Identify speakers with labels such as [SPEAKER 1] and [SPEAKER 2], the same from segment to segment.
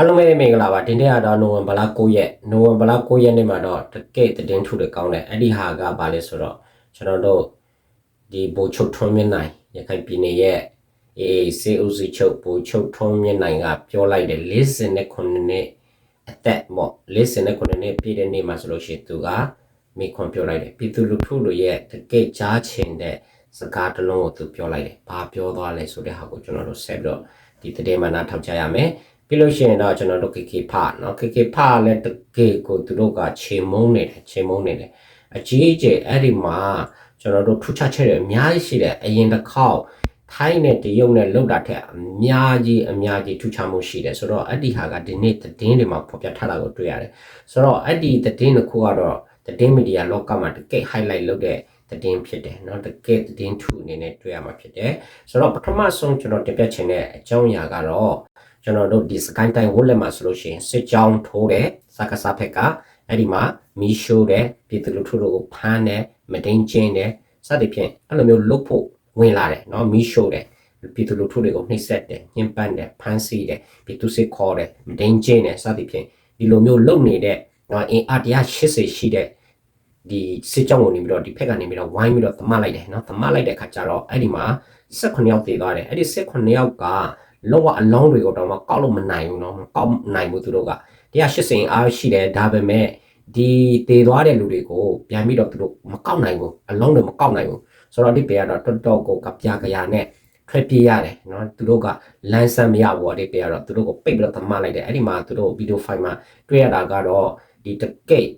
[SPEAKER 1] အားလုံးပဲမင်္ဂလာပါဒီနေ့ကတော့နိုဝင်ဘာလ9ရက်နိုဝင်ဘာလ9ရက်နေ့မှာတော့တကယ့်သတင်းထူတွေကောင်းတယ်အဲ့ဒီဟာကဘာလဲဆိုတော့ကျွန်တော်တို့ဒီဘိုလ်ချုပ်ထွန်းမြင့်နိုင်ရခိုင်ပြည်နယ်ရဲ့အေးစေဦးစီချုပ်ဘိုလ်ချုပ်ထွန်းမြင့်နိုင်ကပြောလိုက်တယ်49နှစ်အသက်ပေါ့49နှစ်ပြည့်တဲ့နေ့မှာဆိုလို့ရှိရင်သူကမိခွန်ပြောလိုက်တယ်ပြည်သူလူထုတို့ရဲ့တကယ့်ကြားချင်တဲ့စကားတစ်လုံးကိုသူပြောလိုက်တယ်ဘာပြောသွားလဲဆိုတဲ့ဟာကိုကျွန်တော်တို့ဆက်ပြီးတော့ဒီသတင်းမှာနားထောင်ကြရမယ် ပြီးလို့ရှိရင်တော့ကျွန်တော်တို့ KK ဖเนาะ KK ဖလည်းတကယ်ကိုသူတို့ကခြေမုံနေတယ်ခြေမုံနေတယ်အကြီးအကျယ်အဲ့ဒီမှာကျွန်တော်တို့ထူးခြားချက်တွေအများကြီးရှိတယ်အရင်တစ်ခေါက်ထိုင်းနဲ့တရုတ်နဲ့လောက်တာထက်အများကြီးအများကြီးထူးခြားမှုရှိတယ်ဆိုတော့အဲ့ဒီဟာကဒီနေ့သတင်းတွေမှာဖော်ပြထားတာကိုတွေ့ရတယ်ဆိုတော့အဲ့ဒီသတင်းတစ်ခုကတော့သတင်းမီဒီယာလောကမှာတကယ် highlight လုပ်တဲ့သတင်းဖြစ်တယ်เนาะတကယ်သတင်းထူအနေနဲ့တွေ့ရမှာဖြစ်တယ်ဆိုတော့ပထမဆုံးကျွန်တော်တင်ပြချင်တဲ့အကြောင်းအရာကတော့ ကျွန်တော်တို့ဒီစကိုင်းတိုင်းဝက်လက်မှာဆိုလို့ရှိရင်စစ်ကြောင်းထိုးတဲ့စကားစားဖက်ကအဲ့ဒီမှာမီးရှိုးတဲ့ပြည်သူလူထုတို့ကိုဖမ်းတယ်မဒိန်ချင်းတယ်စသဖြင့်အဲ့လိုမျိုးလုပ်ဖို့ဝင်လာတယ်เนาะမီးရှိုးတယ်ပြည်သူလူထုတွေကိုနှိပ်စက်တယ်ညှဉ်းပန်းတယ်ဖမ်းဆီးတယ်ပြည်သူစစ်ခေါ်တယ်မဒိန်ချင်းတယ်စသဖြင့်ဒီလိုမျိုးလုပ်နေတဲ့เนาะအင်အား180ရှိတဲ့ဒီစစ်ကြောင်းကိုနေပြီးတော့ဒီဖက်ကနေပြီးတော့ဝိုင်းပြီးတော့သမလိုက်တယ်เนาะသမလိုက်တဲ့အခါကျတော့အဲ့ဒီမှာ18ယောက်တည်သွားတယ်အဲ့ဒီ18ယောက်က လောကအလောင်းတွေကိုတော့မကောက်လို့မနိုင်ဘူးเนาะမကောက်နိုင်ဘူးသူတို့က180အားရှိတယ်ဒါပေမဲ့ဒီတည်သွားတဲ့လူတွေကိုပြန်ပြီးတော့သူတို့မကောက်နိုင်ဘူးအလောင်းတွေမကောက်နိုင်ဘူးဆိုတော့ဒီပေကတော့တော်တော်ကိုကပြာကရနဲ့ထွက်ပြေးရတယ်เนาะသူတို့ကလမ်းဆန်းမရဘူးဒီပေကတော့သူတို့ကိုပိတ်ပြီးတော့သမလိုက်တယ်အဲ့ဒီမှာသူတို့ဗီဒီယိုဖိုင်မှာတွေ့ရတာကတော့ဒီတကိတ်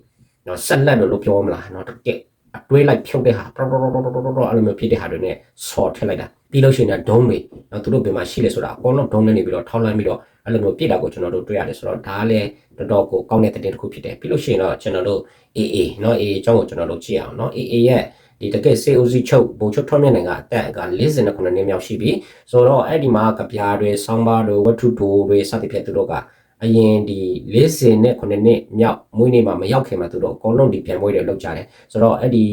[SPEAKER 1] เนาะဆက်လက်လို့ပြောမလားเนาะတကိတ်အတွဲလိုက်ဖြုတ်တဲ့ဟာတော်တော်တော်တော်တော်တော်အဲ့လိုမျိုးဖြစ်တဲ့ဟာတွေနဲ့ဆော်ထည့်လိုက်တာပြီးလို့ရှိရင်ဒုံးတွေ နော်သူတို့ဘယ်မှာရှိလဲဆိုတာအကုန်လုံး download နေပြီးတော့ထောက်လှမ်းပြီးတော့အဲ့လိုမျိုးပြည့်တာကိုကျွန်တော်တို့တွေ့ရတယ်ဆိုတော့ဒါကလည်းတော်တော်ကိုကောင်းတဲ့သတင်းတစ်ခုဖြစ်တယ်ပြီးလို့ရှိရင်တော့ကျွန်တော်တို့ AA နော် AA အကြောင်းကိုကျွန်တော်တို့ကြည့်အောင်နော် AA ရဲ့ဒီတကယ် COC ချုပ်ဘုံချုပ်ထွန်းမြင့်နိုင်ကအတက်က59နှစ်မြောက်ရှိပြီဆိုတော့အဲ့ဒီမှာကပြားတွေဆောင်းပါးတွေဝတ္ထုတွေတွေစသဖြင့်သူတို့ကအရင်ဒီ59နှစ်မြောက်မွေးနေ့မှာမရောက်ခင်မှာသူတို့အကုန်လုံးဒီပြန်ပွဲတွေလုပ်ကြတယ်ဆိုတော့အဲ့ဒီ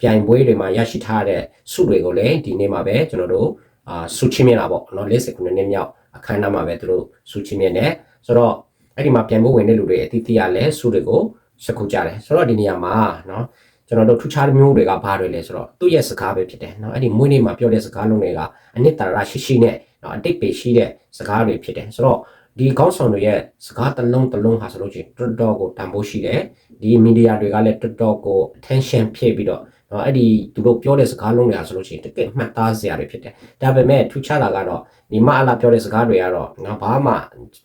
[SPEAKER 1] ပြိုင်ပွဲတွေမှာရရှိထားတဲ့စုတွေကိုလည်းဒီနေ့မှာပဲကျွန်တော်တို့ အာစုချင်းမြင်တာပေါ့နော်49နှစ်မြောက်အခမ်းအနားမှာပဲသူတို့စုချင်းမြင်တယ်ဆိုတော့အဲ့ဒီမှာပြန်ပွဲဝင်တဲ့လူတွေအတိအကျလည်းစုတွေကိုစခုကြတယ်ဆိုတော့ဒီနေရာမှာနော်ကျွန်တော်တို့ထူးခြားမျိုးတွေကဘာတွေလဲဆိုတော့သူ့ရဲ့စကားပဲဖြစ်တယ်เนาะအဲ့ဒီမွေးနေ့မှာပြောတဲ့စကားလုံးတွေကအနှစ်သာရရှိရှိနဲ့เนาะအတိတ်ပဲရှိတဲ့စကားတွေဖြစ်တယ်ဆိုတော့ဒီကောင်းဆောင်တွေရဲ့စကားတစ်လုံးတစ်လုံးဟာဆိုလို့ချင်းတော်တော်ကိုတန်ဖိုးရှိတယ်ဒီမီဒီယာတွေကလည်းတော်တော်ကို attention ဖြည့်ပြီးတော့ နော်အဲ့ဒီသူတို့ပြောတဲ့စကားလုံးတွေအားဆိုလို့ရှိရင်တကယ်မှတ်သားစရာတွေဖြစ်တယ်ဒါပေမဲ့ထူးခြားတာကတော့ဒီမအလာပြောတဲ့စကားတွေကတော့နော်ဘာမှ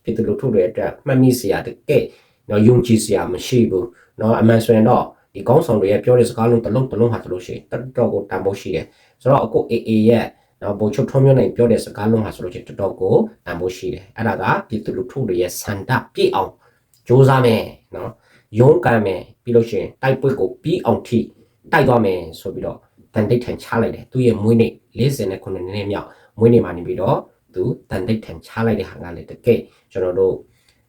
[SPEAKER 1] ပြည်သူလူထုတွေအတွက်မှတ်မိစရာတကယ်နော်ယုံကြည်စရာမရှိဘူးနော်အမှန်ဆိုရင်တော့ဒီကောင်းဆောင်တွေရဲ့ပြောတဲ့စကားလုံးတစ်လုံးတစ်လုံးဟာဆိုလို့ရှိရင်တော်တော်ကိုတန်ဖိုးရှိတယ်ဆိုတော့အခု AA ရဲ့နော်ဘုံချုပ်ထုံးမျိုးနိုင်ပြောတဲ့စကားလုံးဟာဆိုလို့ချင်းတော်တော်ကိုတန်ဖိုးရှိတယ်အဲ့ဒါကပြည်သူလူထုတွေရဲ့စန္ဒပြည့်အောင်စ조사မယ်နော်ရုန်းကန်မယ်ပြီးလို့ရှိရင်တိုက်ပွဲကိုပြီးအောင်ထိ တိုက်သွားမယ်ဆိုပြီးတော့တန်တိတ်ထန်ချလိုက်တယ်သူရဲ့မွေးနေ့49နှစ်မြောက်မွေးနေ့မှာနေပြီးတော့သူတန်တိတ်ထန်ချလိုက်တဲ့ဟာကလည်းတကယ်ကျွန်တော်တို့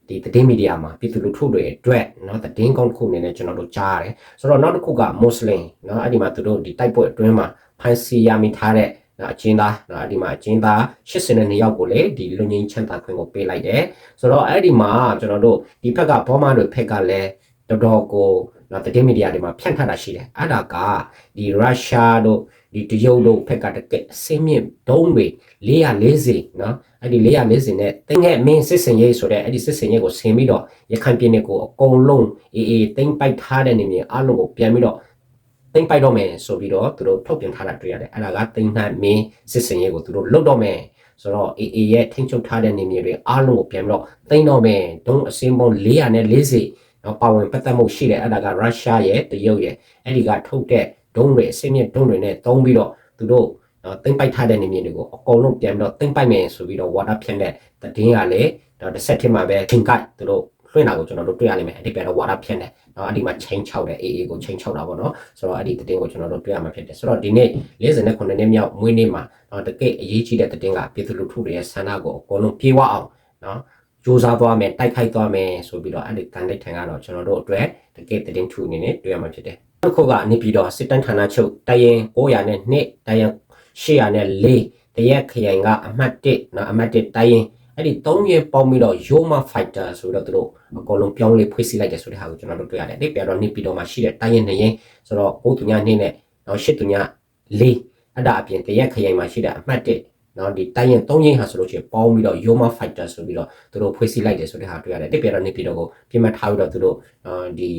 [SPEAKER 1] ဒီသတင်းမီဒီယာမှာပြည်သူလူထုတွေအတွက်เนาะသတင်းကောင်းတစ်ခုအနေနဲ့ကျွန်တော်တို့ကြားရတယ်ဆိုတော့နောက်တစ်ခုကမွတ်စလင်เนาะအဲ့ဒီမှာသူတို့ဒီတိုက်ပွဲအတွင်းမှာဖန်စီရမိထားတဲ့အချင်းသားနော်ဒီမှာအချင်းသား82ယောက်ကိုလည်းဒီလူငင်းချမ်းသာခွင့်ကိုပေးလိုက်တယ်ဆိုတော့အဲ့ဒီမှာကျွန်တော်တို့ဒီဘက်ကဘောမတွေဖက်ကလည်းတော်တော်ကို နော်သတင်းမီဒီယာတွေမှာဖြန့်ထတာရှိတယ်အဲ့ဒါကဒီရုရှားတို့ဒီတရုတ်တို့ဖက်ကတကယ်အစင်းမြင့်ဒုံးတွေ440နော်အဲ့ဒီ440နဲ့တင်းငယ်မင်းစစ်စင်ရေးဆိုတဲ့အဲ့ဒီစစ်စင်ရေးကိုဆင်ပြီးတော့ရခိုင်ပြည်နယ်ကိုအကုန်လုံးအေးအေးတင်းပိုက်ထားတဲ့နေမြေအလုံးကိုပြန်ပြီးတော့သိမ့်ပိုက်တော့မယ်ဆိုပြီးတော့သူတို့ထုတ်ပြန်ထားတာတွေ့ရတယ်အဲ့ဒါကသိမ့်နှံမင်းစစ်စင်ရေးကိုသူတို့လုတ်တော့မယ်ဆိုတော့ AA ရဲ့ထိန်းချုပ်ထားတဲ့နေမြေတွေအားလုံးကိုပြန်ပြီးတော့သိမ့်တော့မယ်ဒုံအစင်းပေါင်း440 တော့ပါဝင်ပတ်သက်မှုရှိတယ်အဲ့ဒါကရုရှားရဲ့တရုတ်ရဲ့အဲ့ဒီကထုတ်တဲ့ဒုံတွေအစင်းမြင့်ဒုံတွေနဲ့တုံးပြီးတော့သူတို့နော်သိမ့်ပိုက်ထားတဲ့နေမြေတွေကိုအကုန်လုံးပြန်ပြီးတော့သိမ့်ပိုက်မယ်ဆိုပြီးတော့ဝါဒဖြန့်တဲ့တည်င်းကလည်းတော့တစ်ဆက်ထစ်မှာပဲသင်္ကိုက်သူတို့လွှင့်တာကိုကျွန်တော်တို့တွေ့ရလိမ့်မယ်အဲ့ဒီပြန်တော့ဝါဒဖြန့်တယ်နော်အဲ့ဒီမှာချိန်ချောက်တယ် AA ကိုချိန်ချောက်တာပေါ့နော်ဆိုတော့အဲ့ဒီတင်ကိုကျွန်တော်တို့တွေ့ရမှာဖြစ်တယ်ဆိုတော့ဒီနေ့49နှစ်မြောက်မွေးနေ့မှာတော့တကယ့်အရေးကြီးတဲ့တင်ကပြည်သူလူထုတွေရဲ့ဆန္ဒကိုအကုန်လုံးပြေဝအောင်နော် စူးစမ်းသွားမယ်တိုက်ခိုက်သွားမယ်ဆိုပြီးတော့အဲ့ဒီတန်တိတ်ထန်ကတော့ကျွန်တော်တို့အတွက်တကယ့်တင်ထူအနေနဲ့တွေ့ရမှာဖြစ်တယ်တစ်ခုကနေပြီးတော့စစ်တမ်းဌာနချုပ်တရင်900နဲ့2တရင်800နဲ့4တရက်ခရိုင်ကအမှတ်1နော်အမှတ်1တရင်အဲ့ဒီ3ရက်ပေါင်းပြီးတော့ Yoma Fighter ဆိုတော့သူတို့အကုန်လုံးပြောင်းလဲဖွဲ့စည်းလိုက်တယ်ဆိုတဲ့ဟာကိုကျွန်တော်တို့တွေ့ရတယ်။ဒီပြတော့နေပြည်တော်မှာရှိတဲ့တိုင်းရင်နေရင်ဆိုတော့9သူညနေနဲ့နောက်10သူည4အဲ့ဒါအပြင်တရက်ခရိုင်မှာရှိတဲ့အမှတ်1 နော်ဒီတိုင်းရင်3ရင်ဟာဆိုလို့ရှိရင်ပေါင်းပြီးတော့ Yoma Fighter ဆိုပြီးတော့သူတို့ဖွဲ့စည်းလိုက်တယ်ဆိုတဲ့ဟာတွေ့ရတယ်။ဒီပြတော့နေပြည်တော်ကိုပြင်မထားပြီးတော့သူတို့ဒီ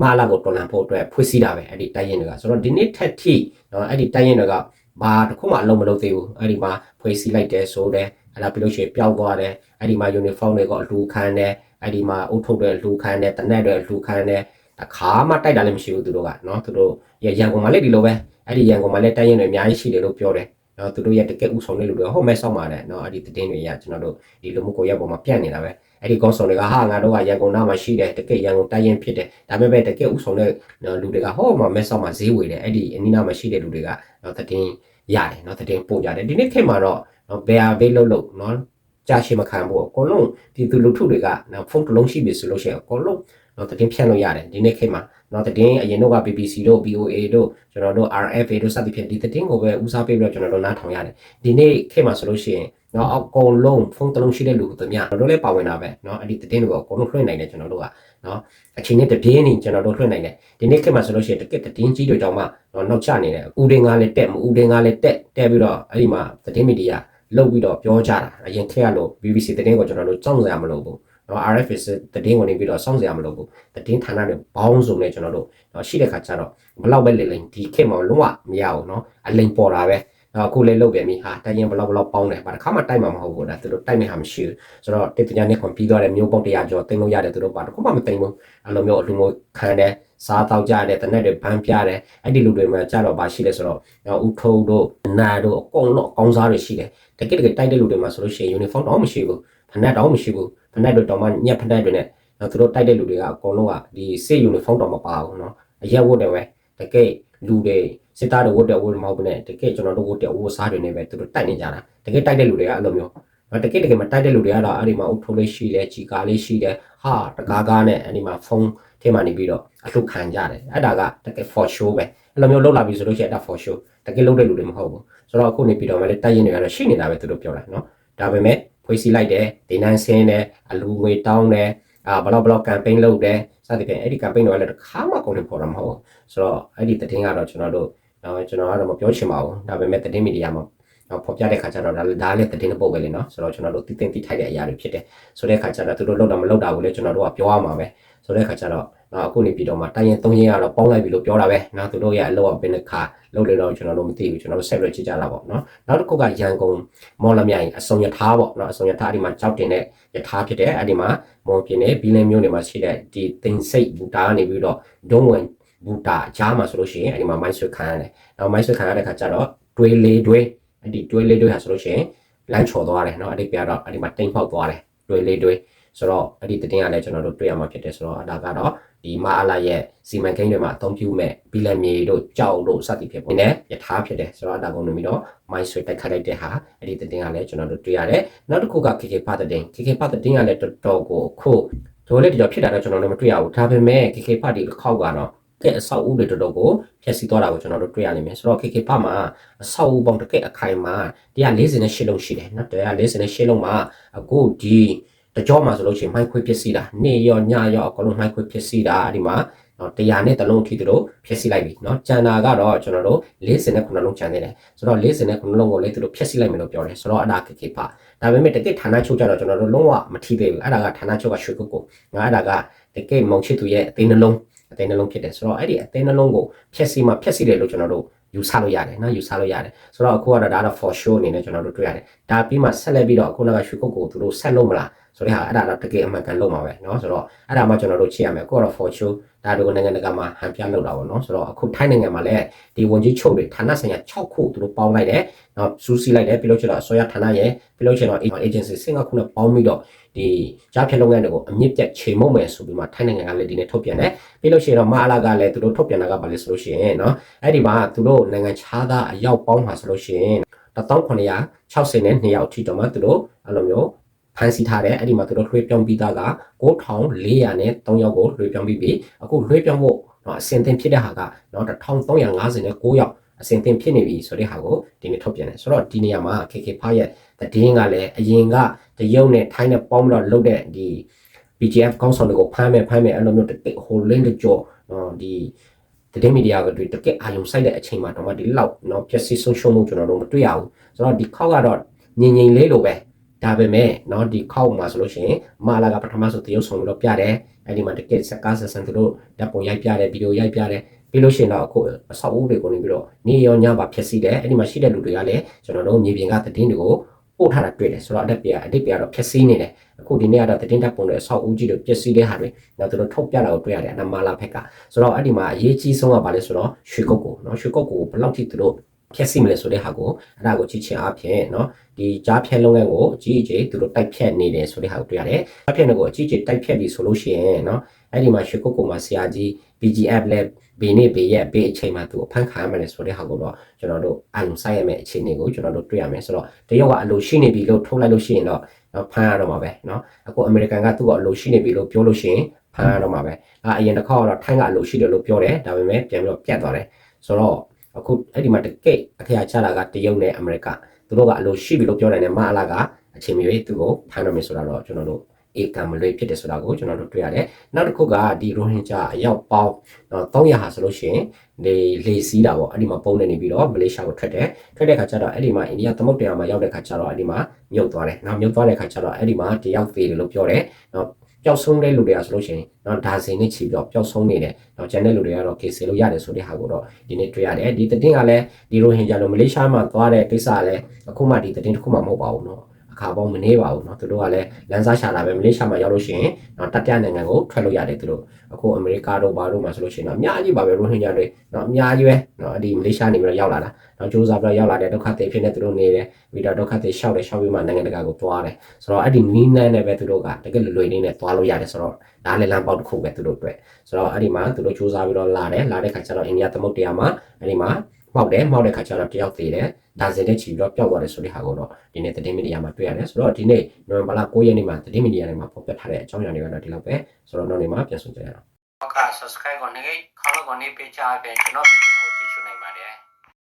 [SPEAKER 1] မာလာကိုတော်လန်ဖို့အတွက်ဖွဲ့စည်းတာပဲအဲ့ဒီတိုင်းရင်တွေကဆိုတော့ဒီနေ့ထက်ထိနော်အဲ့ဒီတိုင်းရင်တွေကဘာတစ်ခုမှအလုံးမလုပ်သေးဘူးအဲ့ဒီမှာဖွဲ့စည်းလိုက်တယ်ဆိုတဲ့အဲ့ဒါပြီးလို့ရှိရင်ပျောက်သွားတယ်အဲ့ဒီမှာ uniform တွေကအလူခံတယ်အဲ့ဒီမှာအုတ်ထုတ်တွေအလူခံတယ်တနက်တွေအလူခံတယ်တခါမှတိုက်တာလည်းမရှိဘူးသူတို့ကနော်သူတို့ရရန်ကုန်မှာလည်းဒီလိုပဲအဲ့ဒီရန်ကုန်မှာလည်းတိုင်းရင်တွေအများကြီးရှိတယ်လို့ပြောတယ် နော်သူတို့ရဲ့တကယ်ဥဆောင်တဲ့လူတွေဟိုမဲဆောက်ပါတယ်နော်အဲ့ဒီသတင်းတွေရကျွန်တော်တို့ဒီလူမှုကွန်ရက်ပေါ်မှာပြန့်နေတာပဲအဲ့ဒီကောင်းဆောင်တွေကဟာငါတို့ကရန်ကုန်သားမှာရှိတယ်တကယ်ရန်ကုန်တိုင်းရင်ဖြစ်တယ်ဒါပေမဲ့တကယ်ဥဆောင်တဲ့လူတွေကဟောမှာမဲဆောက်မှာဈေးဝယ်တယ်အဲ့ဒီအနီးနားမှာရှိတဲ့လူတွေကနော်သတင်းရတယ်နော်သတင်းပို့ကြတယ်ဒီနေ့ခေတ်မှာတော့နော်ဘယ်ဟာဘေးလုံးလုံးနော်ကြာရှည်မခံဘူးအကုန်လုံးဒီသူလူထုတွေကနော်ဖုန်းတစ်လုံးရှိပြီဆိုလို့ရှိရင်အကုန်လုံးနော်သတင်းဖြန့်လို့ရတယ်ဒီနေ့ခေတ်မှာ နော်သတင်းအရင်တော့က BBC တို့ VOA တို့ကျွန်တော်တို့ RFA တို့စသဖြင့်ဒီသတင်းကိုပဲဦးစားပေးပြီးတော့ကျွန်တော်တို့နားထောင်ရတယ်ဒီနေ့ခေတ်မှာဆိုလို့ရှိရင်နော်အကုန်လုံးဖုန်းတစ်လုံးရှိတဲ့လူတို့များကျွန်တော်တို့လည်းပါဝင်တာပဲနော်အဲ့ဒီသတင်းတွေကိုအကုန်လုံးလွှင့်နိုင်တယ်ကျွန်တော်တို့ကနော်အချိန်နဲ့တပြင်းနေကျွန်တော်တို့လွှင့်နိုင်တယ်ဒီနေ့ခေတ်မှာဆိုလို့ရှိရင်တကက်သတင်းကြီးတွေကြောင့်မှနော်နောက်ကျနေတယ်ဦးတင်ကားလည်းတက်မဦးတင်ကားလည်းတက်တက်ပြီးတော့အဲ့ဒီမှာသတင်းမီဒီယာလောက်ပြီးတော့ပြောကြတာအရင်ခေတ်ကလို့ BBC သတင်းကိုကျွန်တော်တို့ကြောက်စရာမလိုဘူး နော် RFS သတင်းကိုနေပြီးတော့စောင့်စရာမလိုဘူးသတင်းဌာနတွေဘောင်းစုံနဲ့ကျွန်တော်တို့နော်ရှိတဲ့ခါကျတော့ဘလောက်ပဲလေလိန်ဒီခေတ်မှာလုံးဝမရဘူးနော်အလိန်ပေါ်တာပဲနော် အခုလေးလုတ်ပြန်ပြီဟာတိုင်ရင်ဘလောက်ဘလောက်ပေါင်းတယ်ဘာတစ်ခါမှတိုက်မှာမဟုတ်ဘူးဒါသူတို့တိုက်နေဟာမရှိဘူးဆိုတော့တေတညာနဲ့ခွန်ပြီးသွားတဲ့မျိုးပေါင်း100ကျော်တင်လို့ရတယ်သူတို့ဘာတစ်ခုမှမတင်ဘူးအလိုမျိုးအလူမျိုးခံတယ်စားတောက်ကြတယ်တနက်တွေဘန်းပြတယ်အဲ့ဒီလူတွေမှာကြတော့ဘာရှိလဲဆိုတော့ဥထုံတို့နာတို့အကုန်လုံးအကောင်းစားတွေရှိတယ်တကယ်တကယ်တိုက်တဲ့လူတွေမှာဆိုလို့ရှိရင် uniform တော့မရှိဘူးဖနက်တော့မရှိဘူးဖနက်တွေတော့မှညက်ဖနက်တွေနဲ့နော်သူတို့တိုက်တဲ့လူတွေကအကုန်လုံးကဒီစစ် uniform တော့မပါဘူးနော်အရက်ဝတ်တယ်ပဲတကယ် လူတွေစစ်သားတွေဝတ်တယ်ဝတ်မဟုတ်ဘူးနဲ့တကယ်ကျွန်တော်တို့ဝတ်တယ်ဝတ်စားတွေနဲ့ပဲသူတို့တိုက်နေကြတာတကယ်တိုက်တဲ့လူတွေကအဲ့လိုမျိုးနော်တကယ်တကယ်မတိုက်တဲ့လူတွေကတော့အဲ့ဒီမှာအုပ်ထိုးလေးရှိတယ်ကြီးကားလေးရှိတယ်ဟာတကားကားနဲ့အဲ့ဒီမှာဖုန်းထဲမှာနေပြီးတော့အလှခံကြတယ်အဲ့ဒါကတကယ် for show ပဲအဲ့လိုမျိုးလောက်လာပြီဆိုလို့ရှိရင်အဲ့ဒါ for show တကယ်လုပ်တဲ့လူတွေမဟုတ်ဘူးဆိုတော့အခုနေပြီးတော့မလဲတိုက်ရင်တွေကတော့ရှိနေတာပဲသူတို့ပြောတာနော်ဒါပေမဲ့ဖွဲ့စည်းလိုက်တယ်ဒေနန်းဆင်းတယ်အလူငွေတောင်းတယ်အာဘလောက်ဘလောက်ကမ်ပိန်းလုပ်တယ် စသဖြင့်အဲ့ဒီကမ်ပိန်းတွေကလည်းတစ်ခါမှကုန်နေပေါ်တာမဟုတ်ဘူးဆိုတော့အဲ့ဒီသတင်းကတော့ကျွန်တော်တို့တော့ကျွန်တော်ကတော့မပြောချင်ပါဘူးဒါပေမဲ့သတင်းမီဒီယာမှာတော့ဖော်ပြတဲ့ခါကျတော့ဒါလည်းဒါလည်းသတင်းပုတ်ပဲလေနော်ဆိုတော့ကျွန်တော်တို့တည်တင်တည်ထိုက်တဲ့အရာတွေဖြစ်တယ်ဆိုတဲ့ခါကျတော့သူတို့လောက်တာမလောက်တာကိုလည်းကျွန်တော်တို့ကပြောရမှာပဲဆိုတဲ့ခါကျတော့ နော်အခုနေပြည်တော်မှာတိုင်းရင်၃ရင်ကတော့ပေါင်းလိုက်ပြီလို့ပြောတာပဲနော်သူတို့ရဲ့အလောက်အပင်တစ်ခါလောက်လေတော့ကျွန်တော်တို့မသိဘူးကျွန်တော်တို့ဆက်ပြီးကြည့်ကြတာပေါ့နော်နောက်တစ်ခုကရန်ကုန်မော်လမြိုင်အစုံရထားပေါ့နော်အစုံရထားဒီမှာကြောက်တင်တဲ့ရထားဖြစ်တယ်အဲ့ဒီမှာမော်ပြင်းနဲ့ဘီလင်းမျိုးတွေမှာရှိတဲ့ဒီတင်စိတ်ဘူတာကနေပြီးတော့ဒုံဝင်ဘူတာအကြားမှာဆိုလို့ရှိရင်အဲ့ဒီမှာမိုင်းဆွခံရတယ်နောက်မိုင်းဆွခံရတဲ့ခါကျတော့တွေးလေးတွေးအဲ့ဒီတွေးလေးတွေးဟာဆိုလို့ရှိရင်လမ်းချော်သွားတယ်နော်အဲ့ဒီပြတော့အဲ့ဒီမှာတိမ်ဖောက်သွားတယ်တွေးလေးတွေးဆိုတော့အဲ့ဒီတင်ရလဲကျွန်တော်တို့တွေ့ရမှာဖြစ်တယ်ဆိုတော့အဒါကတော့ ဒီမအားလာရဲ့စီမံကိန်းတွေမှာအသုံးပြုမဲ့ဘီလန်မြေတို့ကြောက်တို့စသည်ဖြစ်ပေါ့နည်းယထာဖြစ်တယ်ဆိုတော့အဒါကုန်နေပြီးတော့မိုင်းဆွေတိုက်ခတ်လိုက်တဲ့ဟာအဲ့ဒီတင်ကလည်းကျွန်တော်တို့တွေ့ရတယ်နောက်တစ်ခုက KK ဖတ်တဲ့တင် KK ဖတ်တဲ့တင်ကလည်းတော်တော်ကိုခုတို့လည်းဒီတော့ဖြစ်တာတော့ကျွန်တော်လည်းမတွေ့ရဘူးဒါပေမဲ့ KK ဖတ်ဒီတစ်ခေါက်ကတော့ကဲအဆောက်အဦတွေတော်တော်ကိုဖျက်ဆီးသွားတာကိုကျွန်တော်တို့တွေ့ရနိုင်မယ်ဆိုတော့ KK ဖတ်မှာအဆောက်အဦပေါင်းတစ်ကဲအခိုင်မှာ148လုံးရှိတယ်နော်148လုံးမှာအခုဒီ တကြောမှာဆိုလို့ရှိရင်မိုက်ခွေဖြစ်စီတာနေရောညရောအကုန်လုံးမိုက်ခွေဖြစ်စီတာဒီမှာနော်တရားနဲ့တလုံးအထိတို့ဖြစ်စီလိုက်ပြီနော်ကျန်တာကတော့ကျွန်တော်တို့49လုံးကျန်နေတယ်ဆိုတော့49လုံးကိုလည်းတို့ဖြစ်စီလိုက်မယ်လို့ပြောတယ်ဆိုတော့အဒါခေခေပါဒါပေမဲ့တကယ်ဌာနချုပ်ကြတော့ကျွန်တော်တို့လုံးဝမထိသေးဘူးအဲ့ဒါကဌာနချုပ်ကရွှေကုတ်ကိုငါအဲ့ဒါကတကယ်မုံချစ်သူရဲ့အသိနှလုံးအသိနှလုံးဖြစ်တယ်ဆိုတော့အဲ့ဒီအသိနှလုံးကိုဖြက်စီမှဖြက်စီတယ်လို့ကျွန်တော်တို့ယူဆလို့ရတယ်နော်ယူဆလို့ရတယ်ဆိုတော့အခုကတော့ဒါတော့ for sure အနေနဲ့ကျွန်တော်တို့တွေ့ရတယ်ဒါပြီးမှဆက်လက်ပြီးတော့ခုနကရွှေကုတ်ကိုသူတို့ဆက်လို့မလား ဆိုတဲ့ဟာအဲ့ဒါတော့တကယ်အမှန်ကန်လုပ်မှာပဲเนาะဆိုတော့အဲ့ဒါမှကျွန်တော်တို့ချိရမယ်ကိုကတော့ for show ဒါတို့နိုင်ငံတကာမှာဟန်ပြလုပ်တာပေါ့เนาะဆိုတော့အခုထိုင်းနိုင်ငံမှာလည်းဒီဝန်ကြီးချုပ်တွေဌာနဆိုင်ရာ6ခုသူတို့ပေါင်းလိုက်တယ်เนาะစူးစီးလိုက်တယ်ပြီးလို့ကျတော့အစိုးရဌာနရဲ့ပြီးလို့ကျတော့ agency စင်ကခုနဲ့ပေါင်းပြီးတော့ဒီကြားဖြတ်လုပ်ငန်းတွေကိုအမြင့်ပြတ်ချိန်မုံမယ်ဆိုပြီးမှထိုင်းနိုင်ငံကလည်းဒီနေ့ထုတ်ပြန်တယ်ပြီးလို့ရှိရင်တော့မအားလာကလည်းသူတို့ထုတ်ပြန်တာကဘာလဲဆိုလို့ရှိရင်เนาะအဲ့ဒီမှာသူတို့နိုင်ငံခြားသားအရောက်ပေါင်းမှာဆိုလို့ရှိရင်1960နဲ့2ယောက်ထိတော့မှသူတို့အဲ့လိုမျိုး ဖမ်းဆီးထားတယ်အဲ့ဒီမှာသူတို့လွှဲပြောင်းပြီးသားက9400နဲ့3ယောက်ကိုလွှဲပြောင်းပြီးပြီအခုလွှဲပြောင်းဖို့တော့အစင်သင်ဖြစ်တဲ့ဟာကနော်1359နဲ့9ယောက်အစင်သင်ဖြစ်နေပြီဆိုတဲ့ဟာကိုဒီနေ့ထုတ်ပြန်တယ်ဆိုတော့ဒီနေရာမှာ KK ဖားရဲ့သတင်းကလည်းအရင်ကတရုတ်နဲ့ထိုင်းနဲ့ပေါင်းပြီးတော့လုပ်တဲ့ဒီ BGF ကောင်းဆောင်တွေကိုဖမ်းမယ်ဖမ်းမယ်အဲ့လိုမျိုးတကယ်ဟိုလင်းတကြောနော်ဒီသတင်းမီဒီယာကတွေတကယ်အာရုံစိုက်တဲ့အချိန်မှာတော့မှဒီလောက်နော်ပျက်စီးဆုံးရှုံးမှုကျွန်တော်တို့မတွေ့ရဘူးဆိုတော့ဒီခောက်ကတော့ငြိမ်ငြိမ်လေးလိုပဲ ဒါပေမဲ့နော်ဒီခောက်မှာဆိုလို့ရှိရင်မာလာကပထမဆိုတရုတ်ဆောင်ပြီးတော့ပြတယ်အဲ့ဒီမှာတကယ်စကားဆက်ဆန်သူတို့ဓာတ်ပုံရိုက်ပြတယ်ဗီဒီယိုရိုက်ပြတယ်ပြီးလို့ရှိရင်တော့အခုအဆောက်အဦတွေကိုနေပြီးတော့နေရောညပါဖြစ်စီတယ်အဲ့ဒီမှာရှိတဲ့လူတွေကလည်းကျွန်တော်တို့မြေပြင်ကသတင်းတွေကိုပို့ထားတာတွေ့တယ်ဆိုတော့အတက်ပြအတိတ်ပြတော့ဖြစ်စီနေတယ်အခုဒီနေ့ကတော့သတင်းဓာတ်ပုံတွေအဆောက်အဦကြီးတွေပျက်စီးတဲ့ဟာတွေနောက်သူတို့ထုတ်ပြတာကိုတွေ့ရတယ်အနမလာဖက်ကဆိုတော့အဲ့ဒီမှာအရေးကြီးဆုံးကဘာလဲဆိုတော့ရွှေကုတ်ကိုနော်ရွှေကုတ်ကိုဘယ်လောက်ထိသူတို့ ဖြည့်စီမလဲဆိုတဲ့ဟာကိုအဲ့ဒါကိုကြည့်ချင်အားဖြင့်เนาะဒီကြားဖြတ်လုပ်ငန်းကိုအကြီးအကျယ်သူတို့တိုက်ဖြတ်နေတယ်ဆိုတဲ့ဟာကိုတွေ့ရတယ်။ကြားဖြတ်တဲ့ကိုအကြီးအကျယ်တိုက်ဖြတ်ပြီဆိုလို့ရှိရင်เนาะအဲ့ဒီမှာရွှေကုတ်ကိုမှာဆရာကြီး BGF လဲဘေးနေဘေးရဲ့ဘေးအချိန်မှာသူဖန်ခါရမယ်ဆိုတဲ့ဟာကိုတော့ကျွန်တော်တို့အလုံးဆိုင်ရမယ့်အခြေအနေကိုကျွန်တော်တို့တွေ့ရမယ်ဆိုတော့တရုတ်ကအလိုရှိနေပြီလို့ထုတ်လိုက်လို့ရှိရင်တော့နော်ဖန်ရတော့မှာပဲเนาะအခုအမေရိကန်ကသူ့ကအလိုရှိနေပြီလို့ပြောလို့ရှိရင်ဖန်ရတော့မှာပဲအဲအရင်တစ်ခေါက်ကတော့ထိုင်းကအလိုရှိတယ်လို့ပြောတယ်ဒါပေမဲ့ပြန်ပြီးတော့ပြတ်သွားတယ်ဆိုတော့ အခုအဲ့ဒီမှာတကယ့်အခရာချတာကတရုတ်နဲ့အမေရိကသူတို့ကအလိုရှိပြီလို့ပြောတယ်နဲ့မအလာကအချိန်မရွေးသူကိုဖမ်းတော့မယ်ဆိုတာတော့ကျွန်တော်တို့ဧကံမလွေဖြစ်တယ်ဆိုတာကိုကျွန်တော်တို့တွေ့ရတယ်နောက်တစ်ခုကဒီရိုဟင်ဂျာအရောက်ပေါင်းတော့300ဟာဆိုလို့ရှိရင်လေလေစီးတာပေါ့အဲ့ဒီမှာပုံနေနေပြီးတော့မလေးရှားကိုထွက်တယ်ထွက်တဲ့ခါကျတော့အဲ့ဒီမှာအိန္ဒိယသမုဒ္ဒရာမှာရောက်တဲ့ခါကျတော့အဲ့ဒီမှာမြုပ်သွားတယ်နောက်မြုပ်သွားတဲ့ခါကျတော့အဲ့ဒီမှာတယောက်သေးတယ်လို့ပြောတယ်နော် ပျောက်ဆုံးတဲ့လူတွေကဆိုလို့ရှိရင်တော့ဒါဇင်နဲ့ချီပြီးတော့ပျောက်ဆုံးနေတယ်။တော့ကျန်တဲ့လူတွေကတော့ကေဆေလို့ရတယ်ဆိုတဲ့ဟာကိုတော့ဒီနေ့တွေ့ရတယ်။ဒီသတင်းကလည်းဒီရိုဟင်ဂျာလိုမလေးရှားမှာသွားတဲ့ကိစ္စကလည်းအခုမှဒီသတင်းတစ်ခုမှမဟုတ်ပါဘူးနော်။ အခါပေါင်းမနေပါဘူးနော်။သူတို့ကလည်းလမ်းစားရှာလာပဲမလေးရှားမှာရောက်လို့ရှိရင်တော့တတိယနိုင်ငံကိုထွက်လို့ရတယ်သူတို့။အခုအမေရိကတို့ဘာတို့မှာဆိုလို့ရှိရင်တော့အများကြီးပါပဲရိုဟင်ဂျာတွေနော်အများကြီးပဲနော်ဒီမလေးရှားနေပြီးတော့ရောက်လာတာ။တော့စူးစမ်းပြီးတော့ရောက်လာတဲ့ဒုက္ခသည်ဖြစ်နေသူတို့နေတယ်။ပြီးတော့ဒုက္ခသည်ရှောက်တယ်ရှောက်ပြီးမှနိုင်ငံတကာကိုသွားတယ်။ဆိုတော့အဲ့ဒီနီးနန်းနဲ့ပဲသူတို့ကတကယ်လွယ်လွယ်လေးနဲ့သွားလို့ရတယ်ဆိုတော့ဒါလည်းလမ်းပေါက်တစ်ခုပဲသူတို့အတွက်ဆိုတော့အဲ့ဒီမှာသူတို့စူးစမ်းပြီးတော့လာတယ်လာတဲ့ခါကျတော့အိန္ဒိယသမုဒ္ဒရာမှာအဲ့ဒီမှာ မှောက်တယ်မှောက်တဲ့ခါကျတော့တယောက်သေးတယ်ဒါစင်တဲ့ချီပြီးတော့ပျောက်သွားတယ်ဆိုတဲ့ဟာကိုတော့ဒီနေ့သတင်းမီဒီယာမှာတွေ့ရတယ်ဆိုတော့ဒီနေ့နိုဝင်ဘာလ9ရက်နေ့မှာသတင်းမီဒီယာတွေမှာဖော်ပြထားတဲ့အကြောင်းအရာတွေကတော့ဒီလောက်ပဲဆိုတော့နောက်နေ့မှာပြန်ဆုံကြရအောင်
[SPEAKER 2] ဟုတ်ကဲ့ subscribe ကိုနေခေါင်းကိုနေပေးချပေးကျွန်တော်ဗီဒီယို